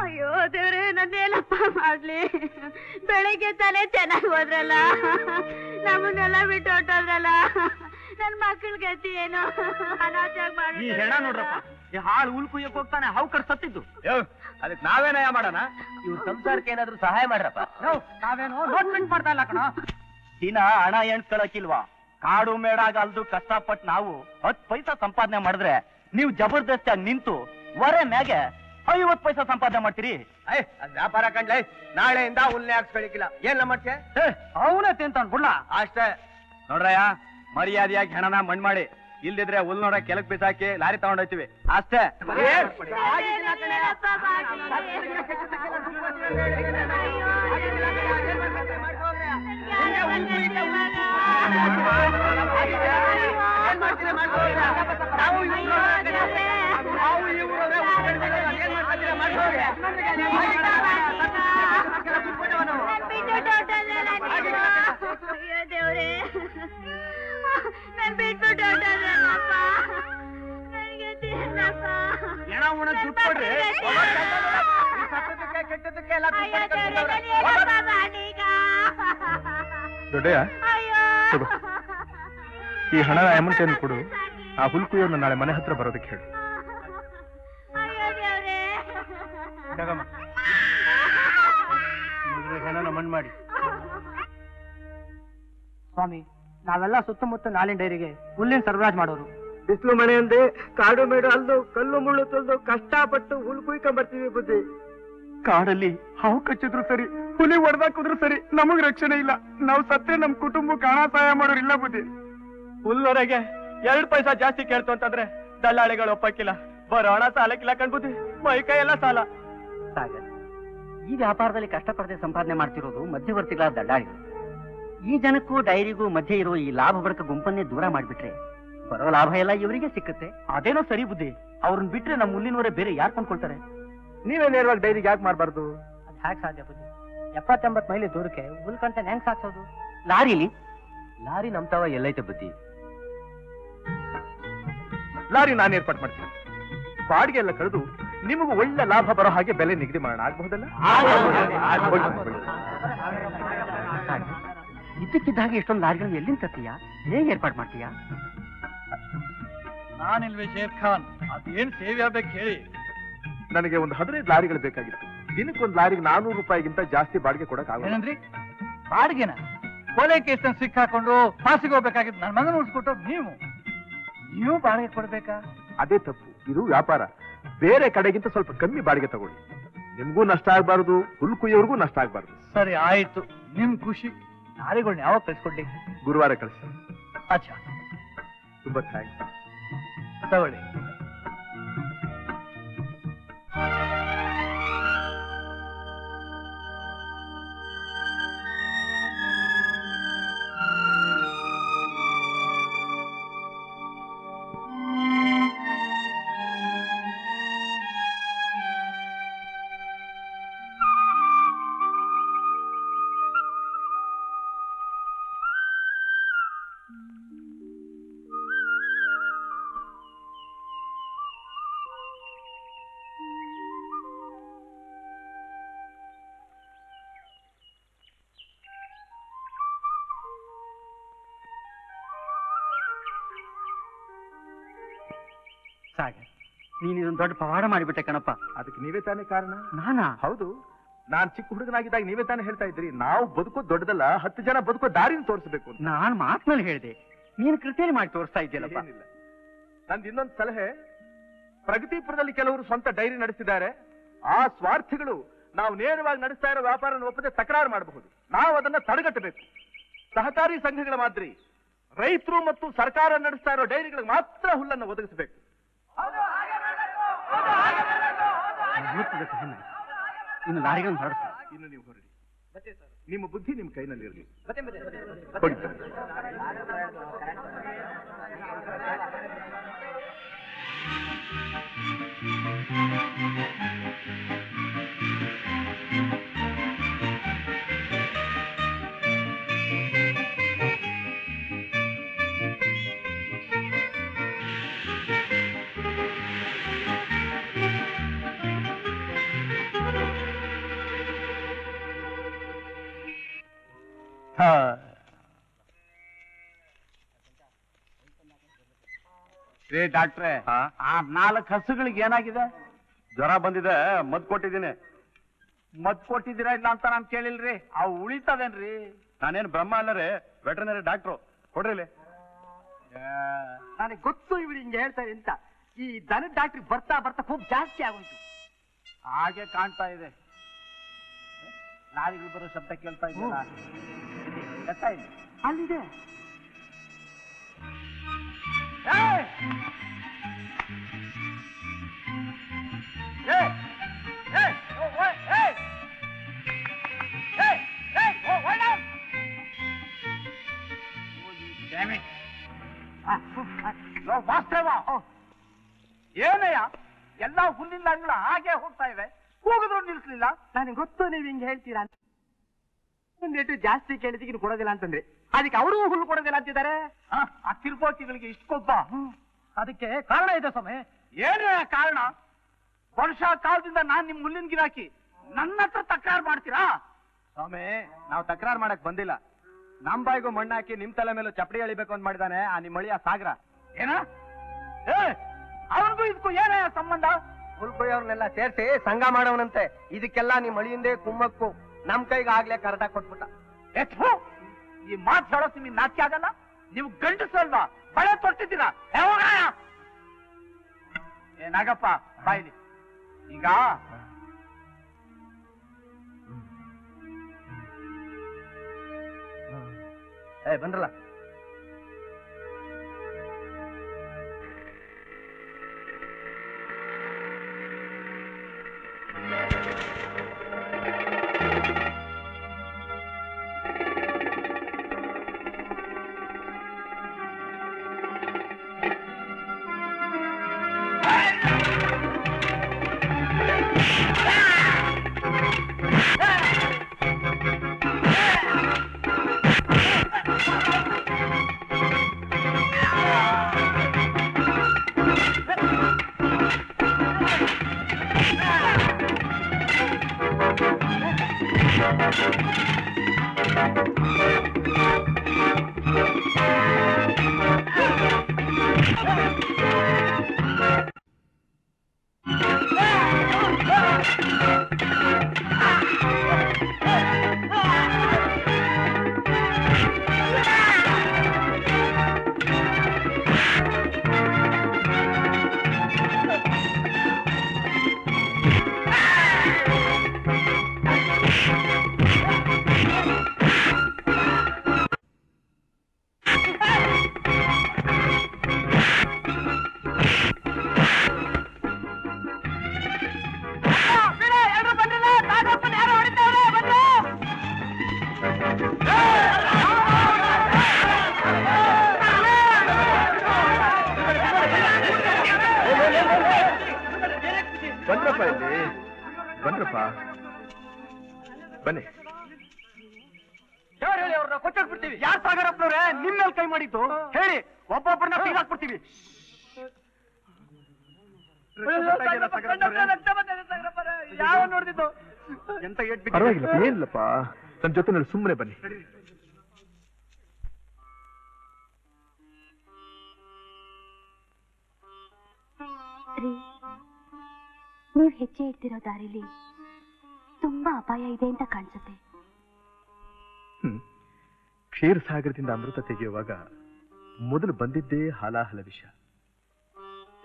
ಅಯ್ಯೋ ದೇವ್ರೆ ನನ್ನೇನಪ್ಪ ಮಾಡ್ಲಿ. ಬೆಳಿಗ್ಗೆ ತಾನೇ ಚೆನ್ನಾಗಿ ಹೋದ್ರಲ್ಲ. ನಮ್ಮನ್ನೆಲ್ಲ ಬಿಟ್ಟು ಹೊಟ್ಟೋದ್ರಲ್ಲ ನನ್ ಮಕ್ಕಳ ಗತಿ ಏನು? ಅನಾಚಾರ ಈ ಹೆಣ ನೋಡ್ರಪ್ಪ ಈ ಹಾಳು ಹುಲ್ ಕುಯ್ಯಕ್ ಹೋಗ್ತಾನೆ ಹಾವು ಕಡೆ ಸತ್ತಿದ್ದು. ಅದಕ್ಕೆ ನಾವೇನಯ ಮಾಡೋಣ? ಇವ್ರ ಸಂಸಾರಕ್ಕೆ ಏನಾದ್ರು ಸಹಾಯ ಮಾಡ್ರಪ್ಪ. ನಾವೇನು ನೋಟ್ಮೆಂಟ್ ಮಾಡ್ತಾ ಇಲ್ಲ ಕಣ. ದಿನ ಹಣ ಎಣ್ಸ್ಕೊಳಕಿಲ್ವಾ? ಕಾಡು ಮೇಡಾಗ ಅಲ್ದು ಕಷ್ಟಪಟ್ಟು ನಾವು ಹತ್ತು ಪೈಸಾ ಸಂಪಾದನೆ ಮಾಡಿದ್ರೆ ನೀವು ಜಬರ್ದಸ್ತಿಯಾಗಿ ನಿಂತು ವರೆ ಮ್ಯಾಗೆ ಐವತ್ ಪೈಸಾ ಸಂಪಾದನೆ ಮಾಡ್ತೀರಿ ಏಯ್ ಅದ್ ವ್ಯಾಪಾರ ಕಂಡ್ಲೆ ನಾಳೆಯಿಂದ ಉಲ್ನೆ ಹಾಕ್ಸ್ಕೊಳಿಕ್ಕಿಲ್ಲ ಏನ್ ನಮ್ಮಕ್ಕೆ ಅವನೇ ತಿಂತಾನ್ ಬುಡ್ಲ ಅಷ್ಟೇ ನೋಡ್ರಯ್ಯ ಮರ್ಯಾದೆಯಾಗಿ ಹಣನ ಮಣ್ ಮಾಡಿ ಇಲ್ದಿದ್ರೆ ಹುಲ್ ನೋಡ ಕೆಲಕ್ ಬಿಸಾಕಿ ಲಾರಿ ತಗೊಂಡೋಯ್ತೀವಿ ಅಷ್ಟೇ ದೇವ್ರೆ ನನ್ ಬಿಟ್ಬಿಟ್ಟು ಹೊರ್ಟೋದ್ರಲ್ಲಪ್ಪ. ನನ್ಗೆ ತಿನ್ನಪ್ಪ. ಹೆಣ ಉಣಕ್ ದುಡ್ಡು ಕೊಡ್ರಿ ಕೆಟ್ಟದಕ್ಕೆ ಎಲ್ಲ ಅಯ್ಯೋ ದೇವ್ರೆ, ನನ್ ಏನಪ್ಪ ಮಾಡೀಗ? ದೊಡ್ಡಯ್ಯ ಅಯ್ಯೋ. ತಗೋ. ಈ ಹಣ ಅಮೌಂಟ್ ಏನು ಕೊಡು ಆ ಹುಲ್ ಕುಯ್ಯೋನ ನಾಳೆ ಮನೆ ಹತ್ರ ಬರೋದಕ್ಕೆ ಹೇಳು ಹೆಣನ ಮಾಡಿ. ಸ್ವಾಮಿ ನಾವೆಲ್ಲ ಸುತ್ತಮುತ್ತ ನಾಲಿನ ಡೈರಿಗೆ ಹುಲ್ಲಿನ ಸರಬರಾಜ್ ಮಾಡೋರು. ಬಿಸಿಲು ಮನೆ ಅಂದೆ ಕಾಡು ಮೇಡು ಅಲ್ದು ಕಲ್ಲು ಮುಳ್ಳು ತಂದು ಕಷ್ಟಪಟ್ಟು ಹುಲ್ ಕುಯ್ಕೊಂಡ್ ಬರ್ತೀವಿ ಬುದ್ಧಿ. ಕಾಡಲ್ಲಿ ಹಾವು ಕಚ್ಚಿದ್ರು ಸರಿ ಹುಲಿ ಹೊಡೆದಾಕಿದ್ರು ಸರಿ ನಮಗ್ ರಕ್ಷಣೆ ಇಲ್ಲ. ನಾವು ಸತ್ರೆ ನಮ್ ಕುಟುಂಬಕ್ಕೆ ಹಣ ಸಹಾಯ ಮಾಡೋರಿಲ್ಲ ಬುದ್ಧಿ. ಹುಲ್ಲೊರೆಗೆ ಎರಡ್ ಪೈಸಾ ಜಾಸ್ತಿ ಕೇಳ್ತು ಅಂತಂದ್ರೆ ದಲ್ಲಾಳಿಗಳು ಒಪ್ಪಕ್ಕಿಲ್ಲ. ಬರೋಣ ಹಣ ಸಾಲಕ್ಕಿಲ್ಲ ಕಣ್ಬುದ್ಧಿ. ಮೈ ಕೈ ಎಲ್ಲ ಸಾಲ. ಸಾಗರ್. ಈ ವ್ಯಾಪಾರದಲ್ಲಿ ಕಷ್ಟಪಡದೆ ಸಂಪಾದನೆ ಮಾಡ್ತಿರೋದು ಮಧ್ಯವರ್ತಿಗಳ ದಳ್ಳಾಳಿಗಳು ಈ ಜನಕ್ಕೂ ಡೈರಿಗೂ ಮಧ್ಯೆ ಇರೋ ಈ ಲಾಭ ಬಡಕ ಗುಂಪನ್ನೇ ದೂರ ಮಾಡಿಬಿಟ್ರೆ ಬರೋ ಲಾಭ ಎಲ್ಲ ಇವರಿಗೆ ಸಿಕ್ಕುತ್ತೆ. ಅದೇನೋ ಸರಿ ಬುದ್ಧಿ. ಅವ್ರನ್ನ ಬಿಟ್ರೆ ನಮ್ಮ ಮುಂದಿನವರೇ ಬೇರೆ ಯಾರು ಕೊಂಡ್ಕೊಳ್ತಾರೆ? ನೀವೇ ನೇರವಾಗಿ ಡೈರಿಗೆ ಯಾಕೆ ಮಾಡಬಾರ್ದು ಅದು ಹ್ಯಾಕ್ ಸಾಧ್ಯ ಬುದ್ಧಿ. ಎಪ್ಪತ್ತೆಂಬತ್ ಮೈಲಿ ದೂರಕ್ಕೆ ಉಲ್ಕಂತ ಹೆಂಗ್ ಸಾಕ್ಸೋದು? ಲಾರಿಲಿ ಲಾರಿ ನಮ್ತಾವ ಎಲ್ಲೈತೆ ಬುದ್ಧಿ. ಲಾರಿ ನಾನು ಏರ್ಪಾಟ್ ಮಾಡ್ತೀನಿ. ಬಾಡಿಗೆ ಎಲ್ಲ ಕಳೆದು ನಿಮಗೂ ಒಳ್ಳೆ ಲಾಭ ಬರೋ ಹಾಗೆ ಬೆಲೆ ನಿಗದಿ ಮಾಡೋಣ. ಆಗಬಹುದಲ್ಲ? ಇದ್ದಕ್ಕಿದ್ದಾಗ ಇಷ್ಟೊಂದು ಲಾರಿಗಳು ಎಲ್ಲಿಂದ ತರ್ತೀಯ? ಹೇಗೆ ಏರ್ಪಾಡು ಮಾಡ್ತೀಯ? ನಾನಿಲ್ವೇ ಶೇರ್ ಖಾನ್. ಅದೇನ್ ಸೇವೆ ಆಗ್ಬೇಕು ಹೇಳಿ. ನನಗೆ ಒಂದು ಹದಿನೈದು ಲಾರಿಗಳು ಬೇಕಾಗಿತ್ತು. ದಿನಕ್ಕೊಂದು ಲಾರಿಗೆ ನಾನೂರು ರೂಪಾಯಿಗಿಂತ ಜಾಸ್ತಿ ಬಾಡಿಗೆ ಕೊಡಕ್ ಆಗಲ್ಲ ಏನಂದ್ರಿ? ಬಾಡಿಗೆನ? ಕೊಲೆ ಕೇಸ್ ಸಿಕ್ಕಾಕೊಂಡು ಫಾಸಿಗೆ ಹೋಗ್ಬೇಕಾಗಿತ್ತು. ನನ್ನ ಮಗನ ಉಳಿಸ್ಕೊಟ್ಟು ನೀವು ನೀವು ಬಾಡಿಗೆ ಕೊಡ್ಬೇಕಾ? ಅದೇ ತಪ್ಪು. ಇದು ವ್ಯಾಪಾರ. ಬೇರೆ ಕಡೆಗಿಂತ ಸ್ವಲ್ಪ ಕಮ್ಮಿ ಬಾಡಿಗೆ ತಗೊಳ್ಳಿ. ನಿಮ್ಗೂ ನಷ್ಟ ಆಗ್ಬಾರ್ದು ಹುಲ್ ಕುಯ್ಯೋರ್ಗೂ ನಷ್ಟ ಆಗ್ಬಾರ್ದು. ಸರಿ ಆಯ್ತು. ನಿಮ್ ಖುಷಿ. ಲಾರಿಗಳನ್ನ ಯಾವಾಗ ಕಳ್ಸ್ಕೊಡ್ಲಿ? ಗುರುವಾರ ಕಳಿಸಿ ಅಚ್ಚಾ. ತುಂಬಾ ಥ್ಯಾಂಕ್ಸ್ ತಗೊಳ್ಳಿ. ಸಾಗರ್ ನೀನು ಇದೊಂದು ದೊಡ್ಡ ಪವಾಡ ಮಾಡಿಬಿಟ್ಟೆ ಕಣಪ್ಪ. ಅದಕ್ಕೆ ನೀವೇ ತಾನೇ ಕಾರಣ? ನಾನಾ? ಹೌದು. ನಾನ್ ಚಿಕ್ಕ ಹುಡುಗನಾಗಿದ್ದಾಗ ನೀವೇ ತಾನೇ ಹೇಳ್ತಾ ಇದ್ರಿ ನಾವು ಬದುಕೋ ದೊಡ್ಡದಲ್ಲ ಹತ್ತು ಜನ ಬದುಕೋ ದಾರಿನ ತೋರಿಸಬೇಕು ಅಂತ. ನಾನ್ ಮಾತ್ನಲ್ಲಿ ಹೇಳಿದೆ. ನೀನು ಕೃತಿಯಲ್ಲಿ ಮಾಡಿ ತೋರಿಸ್ತಾ ಇದ್ದೀಯಲ್ಲಪ್ಪ. ಏನಿಲ್ಲ. ನಂದು ಇನ್ನೊಂದು ಸಲಹೆ. ಪ್ರಗತಿಪುರದಲ್ಲಿ ಕೆಲವರು ಸ್ವಂತ ಡೈರಿ ನಡೆಸಿದ್ದಾರೆ ಆ ಸ್ವಾರ್ಥಿಗಳು ನಾವು ನೇರವಾಗಿ ನಡೆಸ್ತಾ ಇರೋ ವ್ಯಾಪಾರ ಒಪ್ಪದೆ ತಕರಾರು ಮಾಡಬಹುದು. ನಾವು ಅದನ್ನ ತಡೆಗಟ್ಟಬೇಕು. ಸಹಕಾರಿ ಸಂಘಗಳ ಮಾದರಿ. ರೈತರು ಮತ್ತು ಸರ್ಕಾರ ನಡೆಸ್ತಾ ಇರೋ ಡೈರಿಗಳಿಗೆ ಮಾತ್ರ ಹುಲ್ಲನ್ನು ಒದಗಿಸಬೇಕು. ಇನ್ನು ಲಾರಿಗಳನ್ನು ಹೊರಡಿಸ್ತಾ ಇನ್ನು ನೀವು ಹೊರಡಿ. ನಿಮ್ಮ ಬುದ್ಧಿ ನಿಮ್ಮ ಕೈನಲ್ಲಿ ಇರಲಿ. ಹೋಗಿ ರೇ ಡಾಕ್ಟ್ರೆ ಆ ನಾಲ್ಕು ಹಸುಗಳಿಗೆ ಏನಾಗಿದೆ? ಜ್ವರ ಬಂದಿದೆ ಮದ್ ಕೊಟ್ಟಿದ್ದೀನಿ. ಮದ್ದು ಕೊಟ್ಟಿದ್ದೀರಾ ಇಲ್ಲ ಅಂತ ನಾನು ಕೇಳಿಲ್ರಿ. ಅವು ಉಳಿತವೇನ್ರಿ ನಾನೇನು ಬ್ರಹ್ಮ ಅಲ್ಲರೇ ವೆಟರ್ನರಿ ಡಾಕ್ಟ್ರು. ಕೊಡ್ರಿ ಇಲ್ಲಿ. ನನಗೆ ಗೊತ್ತು ಇವ್ರು ಹಿಂಗೆ ಹೇಳ್ತಾರೆ ಅಂತ. ಈ ದನ ಡಾಕ್ಟ್ರಿಗೆ ಬರ್ತಾ ಬರ್ತಾ ಹೋಗಿ ಜಾಸ್ತಿ ಆಗೋಯ್ತು. ಹಾಗೆ ಕಾಣ್ತಾ ಇದೆ. ನಾಯಿಗಳು ಬರೋ ಶಬ್ದ ಕೇಳ್ತಾ ಇದ್ದೀರಾ? ಇಲ್ಲಿ. ಅಲ್ಲಿದೆ. ಏನಯ್ಯ ಎಲ್ಲ ಹುಲ್ಲಿನ ಅಂಗಳ ಹಾಗೆ ಹೋಗ್ತಾ ಇವೆ. ಕೂಗಿದ್ರು ನಿಲ್ಸ್ಲಿಲ್ಲ ನನಗೆ ಗೊತ್ತು ನೀವು ಹಿಂಗೆ ಹೇಳ್ತೀರಾ ಜಾಸ್ತಿ ಇನ್ನು ಕೊಡೋದಿಲ್ಲ ಅಂತಂದ್ರೆ. ಅದಕ್ಕೆ ಅವರು ಹುಲ್ಲು ಕೊಡೋದಿಲ್ಲ ಅಂತಿದ್ದಾರೆ. ಆ, ತಿರ್ಗೋತಿಗಳಿಗೆ ಇಷ್ಟು ಕೊಬ್ಬ. ಅದಕ್ಕೆ ಕಾರಣ ಇದೆ ಸ್ವಾಮಿ. ಏನೇ ಕಾರಣ? ವರ್ಷ ಕಾಲದಿಂದ ನಾನ್ ನಿಮ್ ಮುಳ್ಳಿನ ಗಿರಾಕಿ. ನನ್ನ ಹತ್ರ ತಕರಾರು ಮಾಡ್ತೀರಾ? ಸ್ವಾಮಿ ನಾವು ತಕರಾರು ಮಾಡಕ್ ಬಂದಿಲ್ಲ. ನಮ್ ಬಾಯಿಗೂ ಮಣ್ಣಾಕಿ ನಿಮ್ ತಲೆ ಮೇಲೆ ಚಪ್ಪಡಿ ಎಳಿಬೇಕು ಅಂತ ಮಾಡಿದಾನೆ ಆ ನಿಮ್ ಮಳಿಯ ಸಾಗರ. ಏನ? ಏ ಅವನಿಗೂ ಇದಕ್ಕೂ ಏನೇ ಸಂಬಂಧ? ಹುಲ್ಕೊಯ್ಯವ್ರನ್ನೆಲ್ಲ ಸೇರಿಸಿ ಸಂಘ ಮಾಡವನಂತೆ ಇದಕ್ಕೆಲ್ಲ ನಿಮ್ ಮಳಿಯಿಂದೇ ಕುಮ್ಮಕ್ಕು. ನಮ್ ಕೈಗೆ ಆಗ್ಲೇ ಕರಟ ಕೊಟ್ಬಿಟ್ಟ. ಥು, ಈ ಮಾತು ಹೇಳೋಕ್ ನಿಮಗೆ ನಾಚಿಕೆ ಆಗಲ್ಲ? ನೀವು ಗಂಡಸಲ್ವಾ ಬಳೆ ತೊಟ್ಟಿದ್ದೀರಾ? ಏ, ಹೋಗಯ್ಯ. ಏ ನಾಗಪ್ಪ ಬಾಯ್ಲಿ ಈಗ? ಏ ಬಂದ್ರಲ್ಲ? ಬಂದ್ರಪ್ಪ ಇಲ್ಲಿ? ಬಂದ್ರಪ್ಪ. ಬನ್ನಿ. ಯಾರು ಹೇಳಿ ಅವ್ರನ್ನ? ಬಿಡ್ತೀವಿ. ಯಾರ್ ಸಾಗರಪ್ಪನವ್ರೆ? ನಿಮ್ ಮೇಲೆ ಕೈ ಮಾಡಿದ್ದು. ಹೇಳಿ. ಒಬ್ಬೊಬ್ಬರನ್ನ ಬೀಗಾಕ್ಬಿಡ್ತೀವಿ ಯಾವ ನೋಡ್ತಿದ್ದು? ಎಂತ ಏಟ್ ಪರವಾಗಿಲ್ಲ ಏನಿಲ್ಲಪ್ಪ. ನನ್ನ ಜೊತೆ ಸುಮ್ಮನೆ ಬನ್ನಿ. ರೀ. ನೀವ್ ಹೆಜ್ಜೆ ಇಡ್ತಿರೋ ದಾರಿಲಿ ತುಂಬಾ ಅಪಾಯ ಇದೆ ಅಂತ ಕಾಣಿಸುತ್ತೆ. ಕ್ಷೀರಸಾಗರದಿಂದ ಅಮೃತ ತೆಗೆಯುವಾಗ ಮೊದಲು ಬಂದಿದ್ದೇ ಹಾಲಾಹಲ ವಿಷಯ.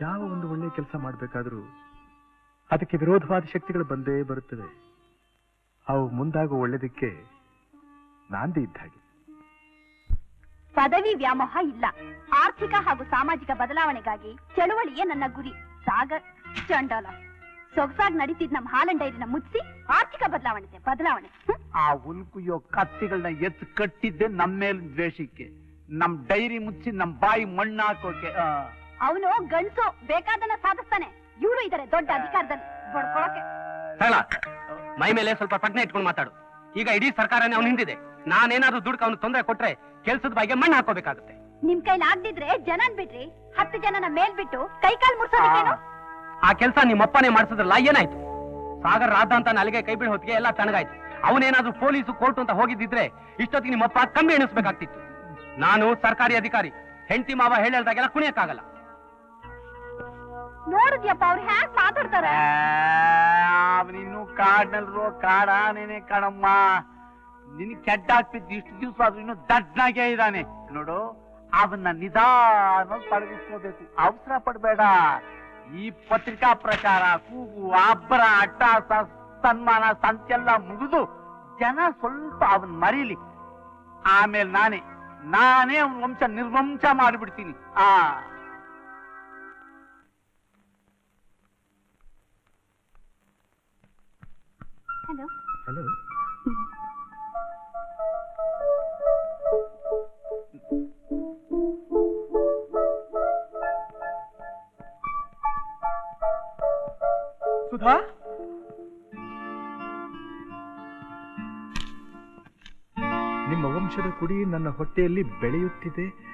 ಯಾವ ಒಂದು ಒಳ್ಳೆ ಕೆಲಸ ಮಾಡಬೇಕಾದರೂ ಅದಕ್ಕೆ ವಿರೋಧವಾದ ಶಕ್ತಿಗಳು ಬಂದೇ ಬರುತ್ತವೆ. ಅವು ಮುಂದಾಗುವ ಒಳ್ಳೆದಕ್ಕೆ ನಾಂದಿ ಇದ್ದ ಹಾಗೆ. ಪದವಿ ವ್ಯಾಮೋಹ ಇಲ್ಲ. ಆರ್ಥಿಕ ಹಾಗೂ ಸಾಮಾಜಿಕ ಬದಲಾವಣೆಗಾಗಿ ಚಳುವಳಿಯೇ ನನ್ನ ಗುರಿ. ಸಾಗರ್ ಚಂಡಾಲ. ಸೊಗಸಾಗಿ ನಡೀತಿದ್ ನಮ್ಮ ಹಾಲನ್ ಡೈರಿನ ಮುಚ್ಚಿ ಆರ್ಥಿಕ ಬದಲಾವಣೆ. ಬದಲಾವಣೆ ಆ ಉಲ್ಕುಯೋ ಕುಯ್ಯೋ ಕತ್ತಿಗಳನ್ನ ಎತ್ತು ಕಟ್ಟಿದ್ದೆ ನಮ್ಮ ಮೇಲೆ ದ್ವೇಷಕ್ಕೆ. ನಮ್ ಡೈರಿ ಮುಚ್ಚಿ ನಮ್ ಬಾಯಿ ಮಣ್ಣು ಹಾಕೋಕೆ. ಅವನು ಗಂಡ್ಸು ಬೇಕಾದನ್ನ ಸಾಧಿಸ್ತಾನೆ. ಇವರು ಇದಾರೆ ದೊಡ್ಡ ಅಧಿಕಾರದಲ್ಲಿ. ಬಡ್ಕೊಳಕ್ಕೆ. ಮೈ ಮೇಲೆ ಸ್ವಲ್ಪ ಪ್ರಜ್ಞೆ ಇಟ್ಕೊಂಡು ಮಾತಾಡು. ಈಗ ಇಡೀ ಸರ್ಕಾರನೇ ಅವ್ನು ಹಿಂದಿದೆ. ನಾನೇನಾದ್ರೂ ದುಡ್ಡು ಅವನು ತೊಂದರೆ ಕೊಟ್ರೆ ಕೆಲ್ಸದ ಬಗ್ಗೆ ಮಣ್ಣು ಹಾಕೋಬೇಕಾಗುತ್ತೆ. ನಿಮ್ ಕೈಲಿ ಆಗ್ದಿದ್ರೆ ಜನನ್ ಬಿಡ್ರಿ. ಹತ್ತು ಜನನ ಮೇಲ್ ಬಿಟ್ಟು ಕೈಕಾಲ್ ಮುರ್ಸೋದಕ್ಕೇನು? ಆ ಕೆಲಸ ನಿಮ್ಮಪ್ಪನೇ ಮಾಡಿಸಿದ್ರಲ್ಲ ಏನಾಯ್ತು? ಸಾಗರ್ ರಾಧ ಅಂತ ಅಲ್ಲಿಗೆ ಕೈ ಬಿಡಿ ಹೊತ್ತಿಗೆ ಎಲ್ಲ ತಣ್ಣಗಾಯ್ತು. ಅವನೇನಾದ್ರೂ ಪೊಲೀಸು ಕೋರ್ಟ್ ಅಂತ ಹೋಗಿದ್ದಿದ್ರೆ ಇಷ್ಟೊತ್ತಿಗೆ ನಿಮ್ಮಪ್ಪ ಕಮ್ಮಿ ಎಣಿಸ್ಬೇಕಾಗ್ತಿತ್ತು. ನಾನು ಸರ್ಕಾರಿ ಅಧಿಕಾರಿ ಹೆಂಡತಿ ಮಾವ ಹೇಳ್ದಾಗೆಲ್ಲ ಕುಣಿಯಕ್ಕಾಗಲ್ಲ. ನೋಡಿದ್ಯಪ್ಪ ಅವ್ರು ಹ್ಯಾಂಗ್ ಮಾತಾಡ್ತಾರೆ. ಅವನಿನ್ನು ಕಾಡ್ನಲ್ರೋ ಕಾಡಾನೇನೆ ಕಣಮ್ಮ ನಿನ್ ಕೆಟ್ಟ ಆಗ್ತಿದ್ದು ಇಷ್ಟು ದಿವಸ ಆದ್ರೂ ಇನ್ನು ದಡ್ಡನಾಗೆ ಇದ್ದಾನೆ. ನೋಡು ಅವನ್ನ ನಿಧಾನ ಪಳಗಿಸ್ಕೋಬೇಕು ಅವಸರ ಪಡ್ಬೇಡ. ಈ ಪತ್ರಿಕಾ ಪ್ರಚಾರ ಕೂಗು, ಅಬ್ಬರ, ಅಟ್ಟಾಸ, ಸನ್ಮಾನ, ಸಂತೆಲ್ಲ ಮುಗಿದು ಜನ ಸ್ವಲ್ಪ ಅವನ್ ಮರೀಲಿ. ಆಮೇಲೆ ನಾನೇ ನಾನೇ ಅವನ ವಂಶ ನಿರ್ವಂಶ ಮಾಡಿಬಿಡ್ತೀನಿ. ಆ. ಹಲೋ. ಕುಡಿ ನನ್ನ ಹೊಟ್ಟೆಯಲ್ಲಿ ಬೆಳೆಯುತ್ತಿದೆ.